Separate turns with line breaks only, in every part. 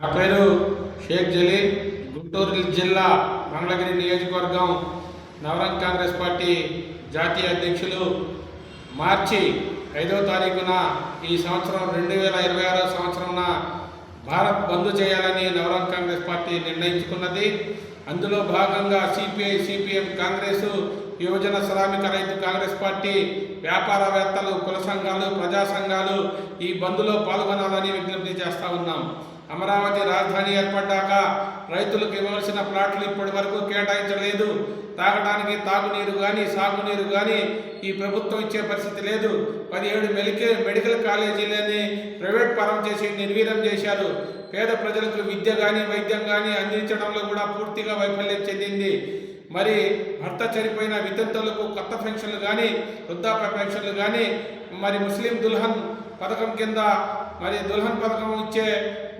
నా పేరు షేక్ జలీల్. గుంటూరు జిల్లా మంగళగిరి నియోజకవర్గం నవరంగ్ కాంగ్రెస్ పార్టీ జాతీయ అధ్యక్షులు. మార్చి ఐదో తారీఖున ఈ సంవత్సరం రెండు వేల ఇరవై ఆరో సంవత్సరంన భారత్ బంద్ చేయాలని నవరంగ్ కాంగ్రెస్ పార్టీ నిర్ణయించుకున్నది. అందులో భాగంగా సిపిఐ సిపిఎం కాంగ్రెస్ యువజన శ్రామిక రైతు కాంగ్రెస్ పార్టీ వ్యాపారవేత్తలు కుల సంఘాలు ప్రజా సంఘాలు ఈ బంద్లో పాల్గొనాలని విజ్ఞప్తి చేస్తా ఉన్నాం. అమరావతి రాజధాని ఏర్పడ్డాక రైతులకు ఇవ్వవలసిన ప్లాట్లు ఇప్పటి వరకు కేటాయించలేదు. తాగడానికి తాగునీరు కానీ సాగునీరు కానీ ఈ ప్రభుత్వం ఇచ్చే పరిస్థితి లేదు. పదిహేడు మెలికే మెడికల్ కాలేజీలని ప్రైవేట్ పరం చేసి నిర్వీర్యం చేశారు. పేద ప్రజలకు విద్య కానీ వైద్యం కానీ అందించడంలో కూడా పూర్తిగా వైఫల్యం చెందింది. మరి భర్త చనిపోయిన వితంతులకు కొత్త పెన్షన్లు కానీ వృద్ధాప్య పెన్షన్లు కానీ మరి ముస్లిం దుల్హన్ పథకం కింద మరి దుల్హన్ పథకం ఇచ్చే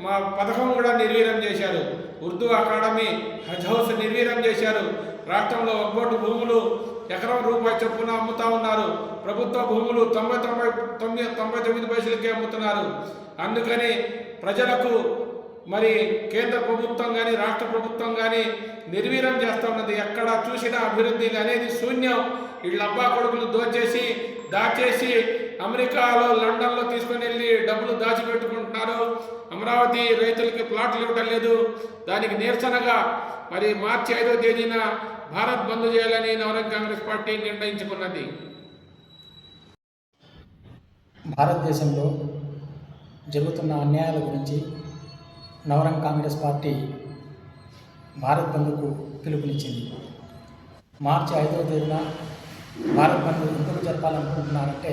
మా పథకం కూడా నిర్వీర్యం చేశారు. ఉర్దూ అకాడమీ హజ్ హౌస్ నిర్వీర్యం చేశారు. రాష్ట్రంలో ఒక్కోటి భూములు ఎకరం రూపాయి చొప్పున అమ్ముతా ఉన్నారు. ప్రభుత్వ భూములు తొంభై తొంభై తొమ్మిది తొంభై తొమ్మిది పైసలకే అమ్ముతున్నారు. అందుకని ప్రజలకు మరి కేంద్ర ప్రభుత్వం కానీ రాష్ట్ర ప్రభుత్వం కానీ నిర్వీర్యం చేస్తూ ఉన్నది. ఎక్కడ చూసినా అభివృద్ధి అనేది శూన్యం. వీళ్ళ అబ్బా కొడుకులు దోచేసి దాచేసి అమెరికాలో లండన్లో తీసుకొని వెళ్ళి డబ్బులు దాచిపెట్టుకుంటున్నారు. అమరావతి రైతులకి ప్లాట్లు ఇవ్వడం లేదు. దానికి నిరసనగా మరి మార్చి ఐదో తేదీన భారత్ బంద్ చేయాలని నవరంగ్ కాంగ్రెస్ పార్టీ నిర్ణయించుకున్నది.
భారతదేశంలో జరుగుతున్న అన్యాయాల గురించి నవరంగ్ కాంగ్రెస్ పార్టీ భారత్ బంద్కు పిలుపునిచ్చింది. మార్చి ఐదవ తేదీన భారత్ బంద్ ఎందుకు జరపాలనుకుంటున్నారంటే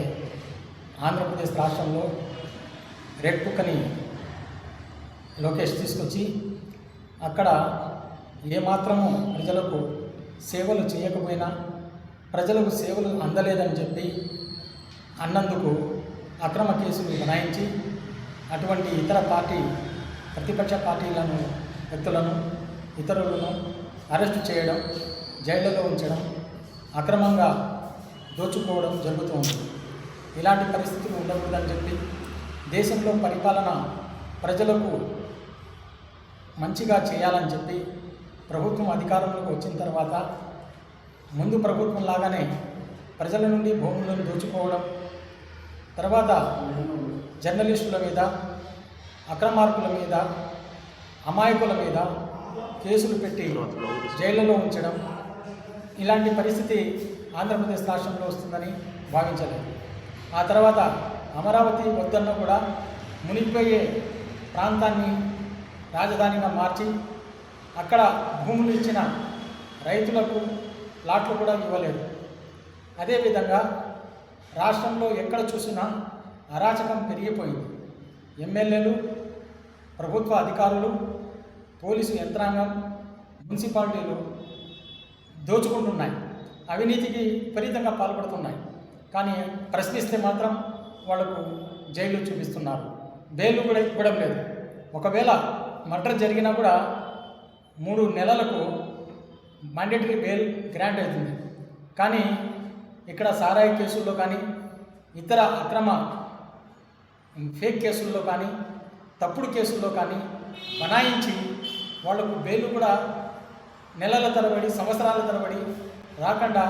ఆంధ్రప్రదేశ్ రాష్ట్రంలో రెడ్ కుక్కని లోకేష్ తీసుకొచ్చి అక్కడ ఏమాత్రము ప్రజలకు సేవలు చేయకపోయినా ప్రజలకు సేవలు అందలేదని చెప్పి అన్నందుకు అక్రమ కేసులు బనాయించి అటువంటి ఇతర పార్టీ ప్రతిపక్ష పార్టీలను వ్యక్తులను ఇతరులను అరెస్టు చేయడం జైళ్ళలో ఉంచడం అక్రమంగా దోచుకోవడం జరుగుతూ ఉంది. ఇలాంటి పరిస్థితులు ఉండకూడదని చెప్పి దేశంలో పరిపాలన ప్రజలకు మంచిగా చేయాలని చెప్పి ప్రభుత్వం అధికారంలోకి వచ్చిన తర్వాత ముందు ప్రభుత్వం లాగానే ప్రజల నుండి భూములను దోచుకోవడం తర్వాత జర్నలిస్టుల మీద అక్రమార్కుల మీద అమాయకుల మీద కేసులు పెట్టి జైళ్ళలో ఉంచడం ఇలాంటి పరిస్థితి ఆంధ్రప్రదేశ్ రాష్ట్రంలో వస్తుందని భావించలేదు. ఆ తర్వాత అమరావతి వద్దన్న కూడా మునిగిపోయే ప్రాంతాన్ని రాజధానిగా మార్చి అక్కడ భూములు ఇచ్చిన రైతులకు ప్లాట్లు కూడా ఇవ్వలేదు. అదేవిధంగా రాష్ట్రంలో ఎక్కడ చూసినా అరాచకం పెరిగిపోయింది. ఎమ్మెల్యేలు ప్రభుత్వ అధికారులు పోలీసు యంత్రాంగం మున్సిపాలిటీలు దోచుకుంటున్నాయి. అవినీతికి విపరీతంగా పాల్పడుతున్నాయి. కానీ ప్రశ్నిస్తే మాత్రం వాళ్ళకు జైలు చూపిస్తున్నారు. బెయిల్ కూడా ఇవ్వడం లేదు. ఒకవేళ మర్డర్ జరిగినా కూడా మూడు నెలలకు మాండేటరీ బెయిల్ గ్రాంట్ అవుతుంది. కానీ ఇక్కడ సారాయి కేసుల్లో కానీ ఇతర అక్రమ ఫేక్ కేసుల్లో కానీ తప్పుడు కేసుల్లో కానీ బనాయించి వాళ్ళకు బెయిల్ కూడా నెలల తరబడి సంవత్సరాల తరబడి రాకుండా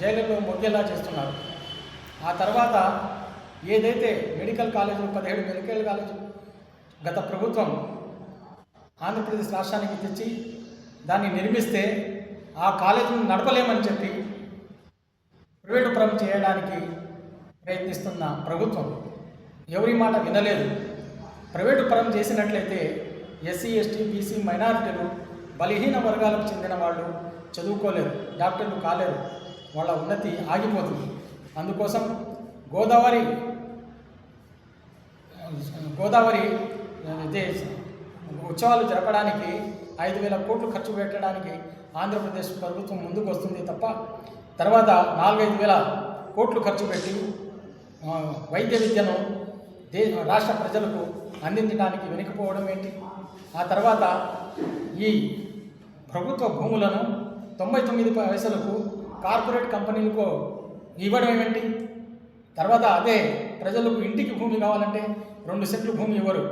జైలులో మొగ్గేలా చేస్తున్నారు. ఆ తర్వాత ఏదైతే మెడికల్ కాలేజీలు పదిహేడు మెడికల్ కాలేజ్ గత ప్రభుత్వం ఆంధ్రప్రదేశ్ రాష్ట్రానికి తెచ్చి దాన్ని నిర్మిస్తే ఆ కాలేజీని నడపలేమని చెప్పి ప్రైవేటు పరం చేయడానికి ప్రయత్నిస్తున్న ప్రభుత్వం. ఎవరి మాట వినలేదు. ప్రైవేటు పరం చేసినట్లయితే ఎస్సీ ఎస్టీ బీసీ మైనారిటీలు బలహీన వర్గాలకు చెందిన వాళ్ళు చదువుకోలేరు డాక్టర్లు కాలేరు వాళ్ళ ఉన్నతి ఆగిపోతుంది. అందుకోసం గోదావరి గోదావరి ఇదే ఉత్సవాలు జరపడానికి ఐదు వేల కోట్లు ఖర్చు పెట్టడానికి ఆంధ్రప్రదేశ్ ప్రభుత్వం ముందుకు వస్తుంది తప్ప తర్వాత నాలుగైదు వేల కోట్లు ఖర్చు పెట్టి వైద్య విద్యను దే రాష్ట్ర ప్రజలకు అందించడానికి వెనుకపోవడం ఏంటి? ఆ తర్వాత ఈ ప్రభుత్వ భూములను తొంభై తొమ్మిది పైసలకు కార్పొరేట్ కంపెనీలకు ఇవ్వడం ఏమిటి? తర్వాత అదే ప్రజలకు ఇంటికి భూమి కావాలంటే రెండు సెట్లు భూమి ఇవ్వరు.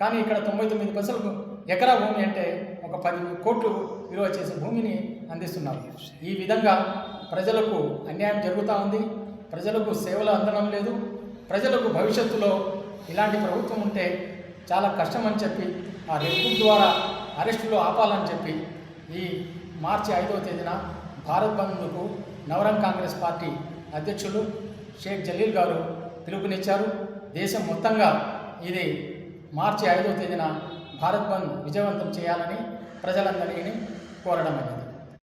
కానీ ఇక్కడ తొంభై తొమ్మిది పైసలకు ఎకరా భూమి అంటే ఒక పది కోట్లు విలువ చేసే భూమిని అందిస్తున్నారు. ఈ విధంగా ప్రజలకు అన్యాయం జరుగుతూ ఉంది. ప్రజలకు సేవలు అందడం లేదు. ప్రజలకు భవిష్యత్తులో ఇలాంటి ప్రభుత్వం ఉంటే చాలా కష్టం అని చెప్పి ఆ రెడ్ బుక్ ద్వారా అరెస్టులు ఆపాలని చెప్పి ఈ మార్చి ఐదవ తేదీన భారత్ బంధుకు నవరం కాంగ్రెస్ పార్టీ అధ్యక్షులు షేక్ జలీల్ గారు పిలుపునిచ్చారు. దేశం మొత్తంగా ఇది మార్చి ఐదవ తేదీన భారత్ బంద్ విజయవంతం చేయాలని ప్రజలందరినీ కోరడం అనేది